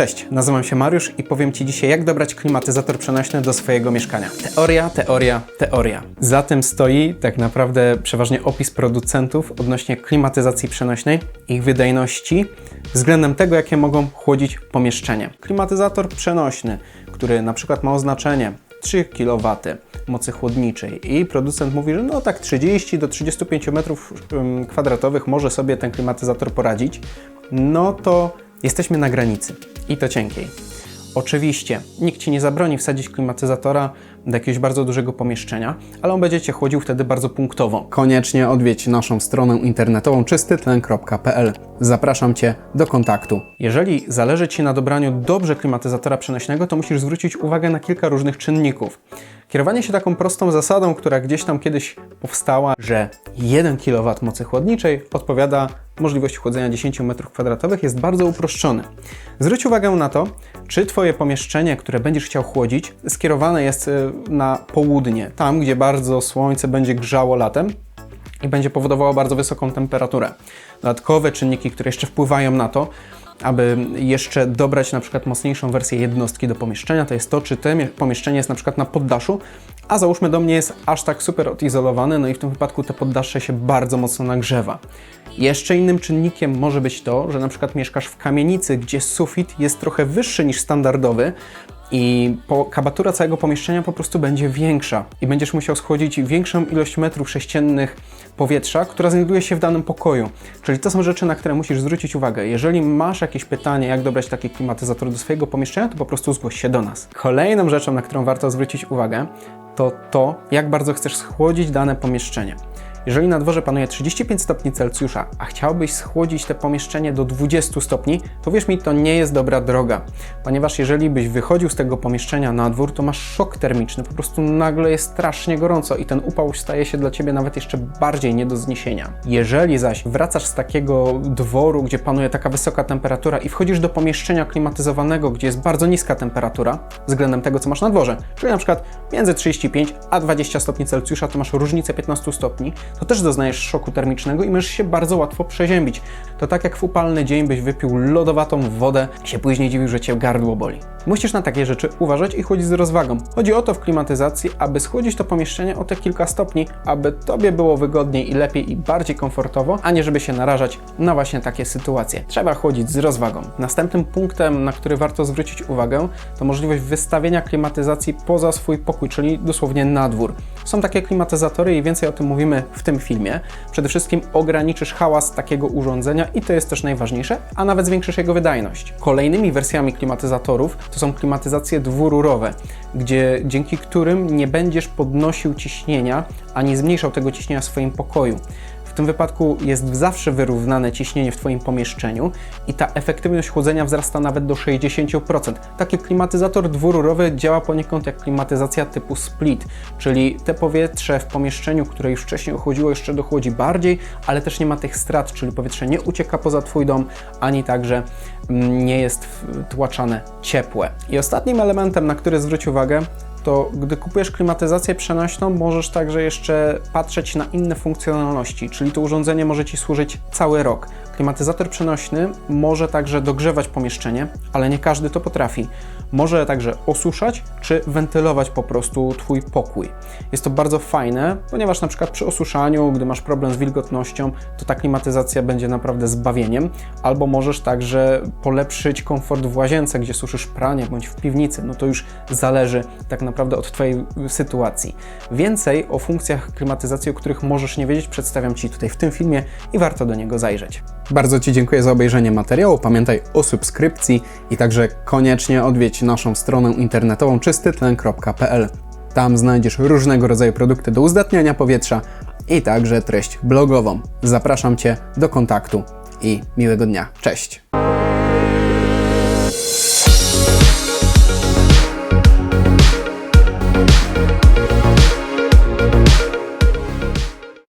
Cześć, nazywam się Mariusz i powiem Ci dzisiaj, jak dobrać klimatyzator przenośny do swojego mieszkania. Teoria, teoria, teoria. Za tym stoi tak naprawdę przeważnie opis producentów odnośnie klimatyzacji przenośnej, ich wydajności, względem tego, jakie mogą chłodzić pomieszczenie. Klimatyzator przenośny, który na przykład ma oznaczenie 3 kW mocy chłodniczej i producent mówi, że no tak 30 do 35 m2 może sobie ten klimatyzator poradzić, no to jesteśmy na granicy i to cienkiej. Oczywiście nikt Ci nie zabroni wsadzić klimatyzatora do jakiegoś bardzo dużego pomieszczenia, ale on będzie Cię chłodził wtedy bardzo punktowo. Koniecznie odwiedź naszą stronę internetową czystytlen.pl. Zapraszam Cię do kontaktu. Jeżeli zależy Ci na dobraniu dobrze klimatyzatora przenośnego, to musisz zwrócić uwagę na kilka różnych czynników. Kierowanie się taką prostą zasadą, która gdzieś tam kiedyś powstała, że 1 kW mocy chłodniczej odpowiada możliwości chłodzenia 10 m2 jest bardzo uproszczony. Zwróć uwagę na to, czy Twoje pomieszczenie, które będziesz chciał chłodzić, skierowane jest y, na południe, tam gdzie bardzo słońce będzie grzało latem, i będzie powodowało bardzo wysoką temperaturę. Dodatkowe czynniki, które jeszcze wpływają na to, aby jeszcze dobrać na przykład mocniejszą wersję jednostki do pomieszczenia, to jest to, czy to pomieszczenie jest na przykład na poddaszu, a załóżmy do mnie jest aż tak super odizolowane, no i w tym wypadku te poddasze się bardzo mocno nagrzewa. Jeszcze innym czynnikiem może być to, że na przykład mieszkasz w kamienicy, gdzie sufit jest trochę wyższy niż standardowy, i po, kabatura całego pomieszczenia po prostu będzie większa i będziesz musiał schłodzić większą ilość metrów sześciennych powietrza, która znajduje się w danym pokoju. Czyli to są rzeczy, na które musisz zwrócić uwagę. Jeżeli masz jakieś pytanie, jak dobrać taki klimatyzator do swojego pomieszczenia, to po prostu zgłoś się do nas. Kolejną rzeczą, na którą warto zwrócić uwagę, to to, jak bardzo chcesz schłodzić dane pomieszczenie. Jeżeli na dworze panuje 35 stopni Celsjusza, a chciałbyś schłodzić te pomieszczenie do 20 stopni, to wierz mi, to nie jest dobra droga, ponieważ jeżeli byś wychodził z tego pomieszczenia na dwór, to masz szok termiczny, po prostu nagle jest strasznie gorąco i ten upał staje się dla Ciebie nawet jeszcze bardziej nie do zniesienia. Jeżeli zaś wracasz z takiego dworu, gdzie panuje taka wysoka temperatura i wchodzisz do pomieszczenia klimatyzowanego, gdzie jest bardzo niska temperatura względem tego, co masz na dworze, czyli na przykład między 35 a 20 stopni Celsjusza, to masz różnicę 15 stopni, to też doznajesz szoku termicznego i możesz się bardzo łatwo przeziębić. To tak jak w upalny dzień byś wypił lodowatą wodę i się później dziwił, że cię gardło boli. Musisz na takie rzeczy uważać i chodzić z rozwagą. Chodzi o to w klimatyzacji, aby schłodzić to pomieszczenie o te kilka stopni, aby tobie było wygodniej i lepiej i bardziej komfortowo, a nie żeby się narażać na właśnie takie sytuacje. Trzeba chłodzić z rozwagą. Następnym punktem, na który warto zwrócić uwagę, to możliwość wystawienia klimatyzacji poza swój pokój, czyli dosłownie na dwór. Są takie klimatyzatory i więcej o tym mówimy w tym filmie. Przede wszystkim ograniczysz hałas takiego urządzenia i to jest też najważniejsze, a nawet zwiększysz jego wydajność. Kolejnymi wersjami klimatyzatorów to są klimatyzacje dwururowe, gdzie dzięki którym nie będziesz podnosił ciśnienia ani zmniejszał tego ciśnienia w swoim pokoju. Tym wypadku jest zawsze wyrównane ciśnienie w Twoim pomieszczeniu i ta efektywność chłodzenia wzrasta nawet do 60%. Taki klimatyzator dwururowy działa poniekąd jak klimatyzacja typu split, czyli te powietrze w pomieszczeniu, które już wcześniej ochłodziło, jeszcze dochłodzi bardziej, ale też nie ma tych strat, czyli powietrze nie ucieka poza Twój dom, ani także mm, nie jest tłaczane ciepłe. I ostatnim elementem, na który zwróć uwagę, to gdy kupujesz klimatyzację przenośną, możesz także jeszcze patrzeć na inne funkcjonalności, czyli to urządzenie może Ci służyć cały rok. Klimatyzator przenośny może także dogrzewać pomieszczenie, ale nie każdy to potrafi. Może także osuszać czy wentylować po prostu Twój pokój. Jest to bardzo fajne, ponieważ na przykład przy osuszaniu, gdy masz problem z wilgotnością, to ta klimatyzacja będzie naprawdę zbawieniem. Albo możesz także polepszyć komfort w łazience, gdzie suszysz pranie, bądź w piwnicy. No to już zależy tak naprawdę od Twojej sytuacji. Więcej o funkcjach klimatyzacji, o których możesz nie wiedzieć, przedstawiam Ci tutaj w tym filmie i warto do niego zajrzeć. Bardzo Ci dziękuję za obejrzenie materiału. Pamiętaj o subskrypcji i także koniecznie odwiedź naszą stronę internetową czystytlen.pl. Tam znajdziesz różnego rodzaju produkty do uzdatniania powietrza i także treść blogową. Zapraszam Cię do kontaktu i miłego dnia. Cześć!